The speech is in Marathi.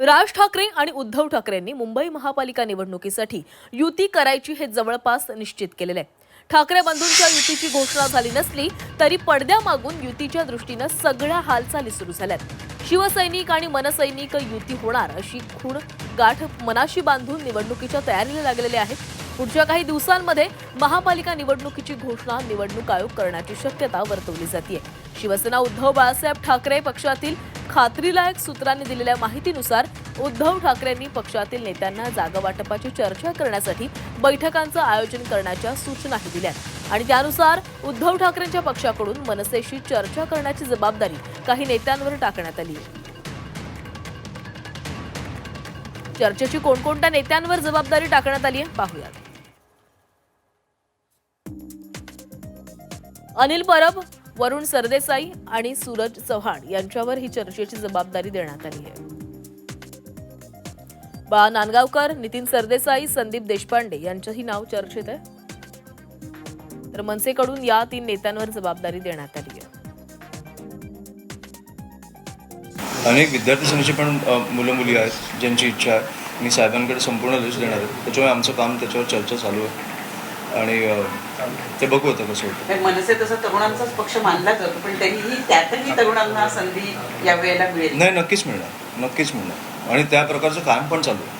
राज ठाकरे आणि उद्धव ठाकरेंनी मुंबई महापालिका निवडणुकीसाठी युती करायची हे जवळपास निश्चित केलेले आहे. ठाकरे बंधूंच्या युतीची घोषणा झाली नसली तरी पडद्यामागून युतीच्या दृष्टीनं सगळ्या हालचाली सुरू झाल्यात. शिवसैनिक आणि मनसैनिक युती होणार अशी खूण गाठ मनाशी बांधून निवडणुकीच्या तयारीला लागलेले आहेत. पुढच्या काही दिवसांमध्ये महापालिका निवडणुकीची घोषणा निवडणूक आयोग करण्याची शक्यता वर्तवली जाते शिवसेना उद्धव बाळासाहेब ठाकरे पक्षातील खात्रीलायक सूत्रांनी दिलेल्या माहितीनुसार उद्धव ठाकरेंनी पक्षातील नेत्यांना जागा वाटपाची चर्चा करण्यासाठी बैठकांचं आयोजन करण्याच्या सूचनाही दिल्या आणि त्यानुसार उद्धव ठाकरेंच्या पक्षाकडून मनसेशी चर्चा करण्याची जबाबदारी काही नेत्यांवर टाकण्यात आली आहे. चर्चेची कोणकोणत्या नेत्यांवर जबाबदारी टाकण्यात आली आहे पाहूयात. अनिल परब वरुण सरदेसाई आणि सूरज चव्हाण यांच्यावर ही चर्चेची जबाबदारी देण्यात आली आहे. बा. नांदगावकर नितीन सरदेसाई संदीप देशपांडे यांचंही नाव चर्चेत आहे. तर मनसेकडून या तीन नेत्यांवर जबाबदारी देण्यात आली आहे. अनेक विद्यार्थी सेनेचे पण मुलं मुली आहेत ज्यांची इच्छा आहे. मी साहेबांकडे संपूर्ण लक्ष देणार आहे. त्याच्यामुळे आमचं काम त्याच्यावर चर्चा चालू आहे. आणि ते बघू आता कसं होतं. मनसे तसा तरुणांचाच पक्ष मानला जातो पण तरीही त्यातही तरुणांना संधी या वेळेला मिळेल. नाही नक्कीच मिळणार नक्कीच मिळणार. आणि त्या प्रकारचं काम पण चालू आहे.